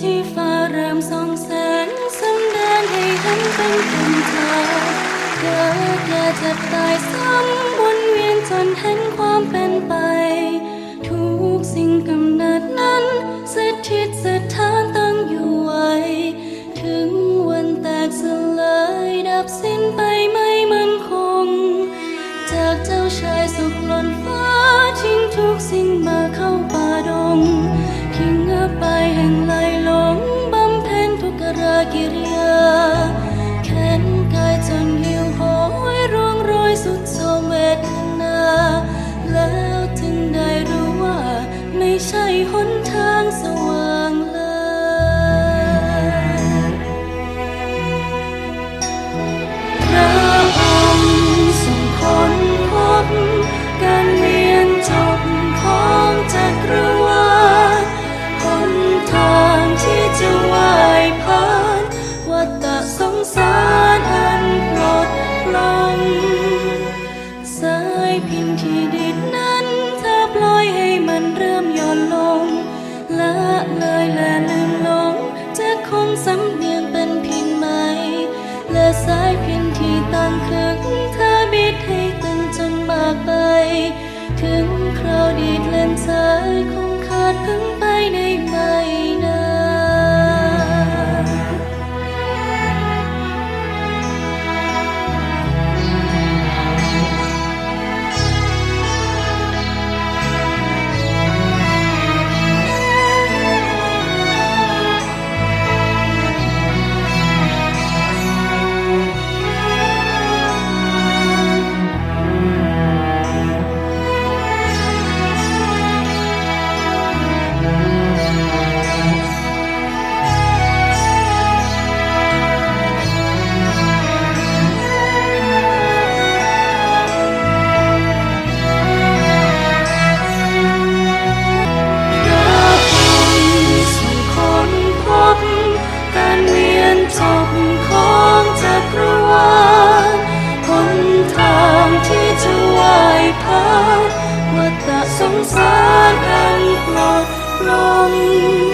ที่ฟ้าเรามสองแสนสำแดนให้ฉันเป็นคนเธอเกิดแก่เจะตายซ้ำวนเวียนจนเห็นความเป็นไป ทุกสิ่งกำเนิดนั้นสถิตสถานตั้งอยู่ไว้ ถึงวันแตกสลายดับสิ้นไปไม่มั่นคง จากเจ้าชายสุขล้นฟ้าทิ้งทุกสิ่งมาเข้าไป แขนกายจนหิวโหยร้องรอยสุดโทเวทนา แล้วถึงได้รู้ว่า ไม่ใช่หนทางสู่ พียงที่ตั้งคึกเธอบิดให้ตึงจนมากไป ถึงคราวดีเล่นสายคงขาดพึ่ง khát, hoa tạ sóng xa đang ngọt lòng.